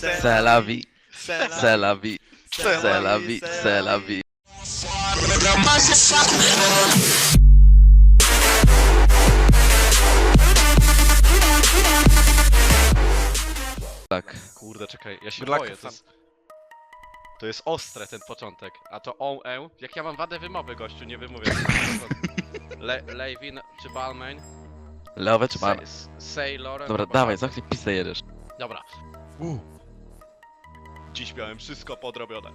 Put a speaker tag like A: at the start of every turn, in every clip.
A: C'est la vie, c'est la vie, c'est la vie, c'est la vie. Tak.
B: Kurde, czekaj, ja się
C: Black
B: boję, to jest... To jest ostre ten początek, a to on, e, jak ja mam wadę wymowy, gościu, nie wymówię. Le, Levin czy Balmain?
A: Lewe czy mamy?
B: Sa- Sailor.
A: Dobra, dawaj, za chwilę pizdę jedziesz.
B: Dobra. Dziś miałem wszystko podrobione.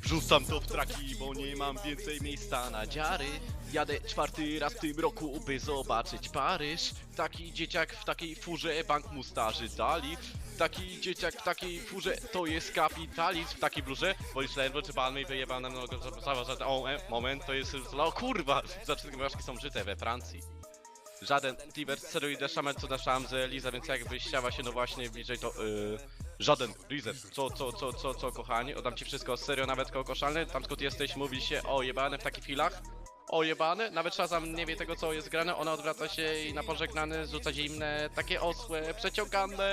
B: Wrzucam to w traki, bo nie mam więcej miejsca na dziary. Jadę czwarty raz w tym roku, by zobaczyć Paryż. Taki dzieciak w takiej furze bank mu starzy dali. Taki dzieciak w takiej furze to jest kapitalizm. W takiej blurze, bo już ledwo czy palmy wyjebane no cała żadna. O, e, moment, to jest. O kurwa! Zaczynki ważki są żyte we Francji. Żaden Tiber steroid szaman co na szamze Liza, więc jakbyś chciała się no właśnie bliżej to yy, żaden Lizer. Co, co, co, co, co kochani? Oddam ci wszystko serio, nawet kokoszalny. Tam skąd jesteś mówi się o jebane w takich chwilach. O jebany, nawet Shazam nie wie tego co jest grane, ona odwraca się i na pożegnany rzuca zimne, takie osłe, przeciągane.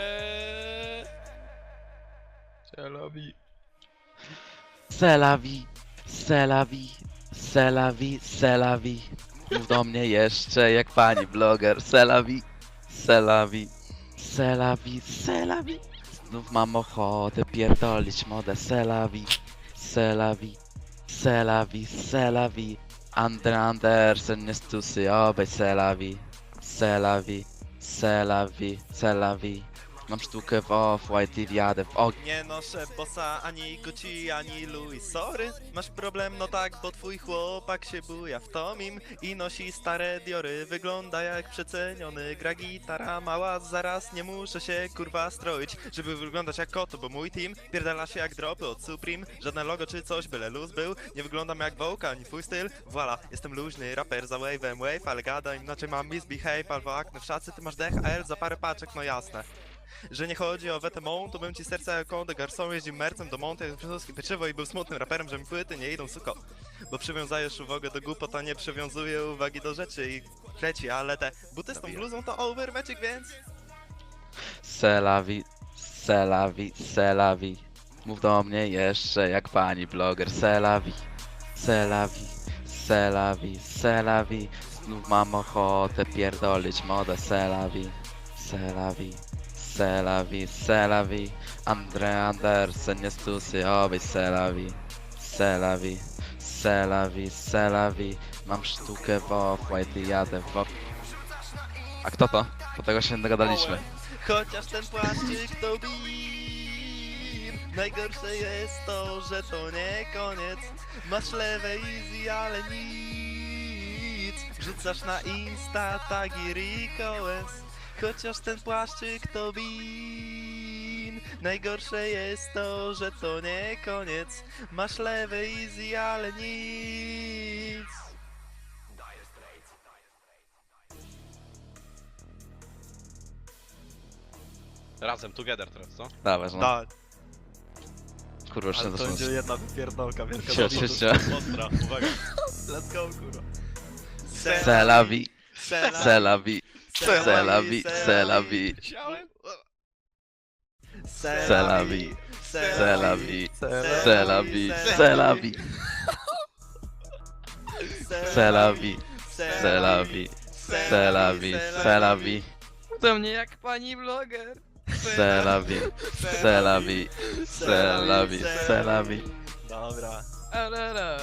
A: La vie, c'est la vie. Mów do mnie jeszcze jak pani bloger. C'est la vie, c'est Znów mam ochotę pierdolić modę Selawi, Selawi, Selawi, Selawi. Andre Andersen nie stusy, obej Selawi, Selawi, Selawi, Selawi. Mam sztukę w off-white i w ogień.
D: Nie noszę bossa, ani Gucci, ani Louis, sorry Masz problem, no tak, bo twój chłopak się buja w Tomim I nosi stare diory, wygląda jak przeceniony Gra gitara. Mała, zaraz nie muszę się kurwa stroić. Żeby wyglądać jak koto, bo mój team pierdala się jak dropy od Supreme. Żadne logo czy coś, byle luz był. Nie wyglądam jak Wołka, ani twój styl. Voila, jestem luźny, raper za wave'em. Wave Ale gada, inaczej mam misbehave albo akne w szacy. Ty masz DHL za parę paczek, no jasne że nie chodzi o Wetemon, to bym ci serca jak de Garçon jeździł mercem do Monte, przyniósł pieczywo i był smutnym raperem, że mi płyty nie idą, suko. Bo przywiązajesz uwagę do głupot, a nie przywiązuje uwagi do rzeczy i leci, ale te buty z tą bluzą to więc...
A: C'est la vie, c'est la vie. Mów do mnie jeszcze jak pani bloger. Vie, c'est la vie. Znów mam ochotę pierdolić modę. C'est la Selawi, Selawi, Andre Andersen jest tu syjowej Selawi, Selawi, Selawi, Selawi, mam sztukę w off-white i jadę w off. A kto to? Do tego się nie dogadaliśmy.
D: Chociaż ten płaszczyk to bir Najgorsze jest to, że to nie koniec. Masz lewe easy, ale nic. Rzucasz na insta tagi request Chociaż ten płaszczyk to bin Najgorsze jest to, że to nie koniec Masz lewe easy, ale nic
B: Razem, together teraz, co?
A: Dawaj, no.
D: Tak,
A: Kurwa, jeszcze
D: ale to
A: zaczynam.
D: będzie jedna wypierdolka wielka
A: Cio, cio, cio.
B: Ostra, uwaga.
D: Let's go, kurwa
A: C'est la vie, Selawi, Selawi. Selawi, Selawi, Selawi, Selawi. Selawi, Selawi, Selawi, Selawi.
C: Do mnie jak pani
A: bloger. Selawi, Selawi, Selawi, Selawi.
D: Dobra.
E: Alala.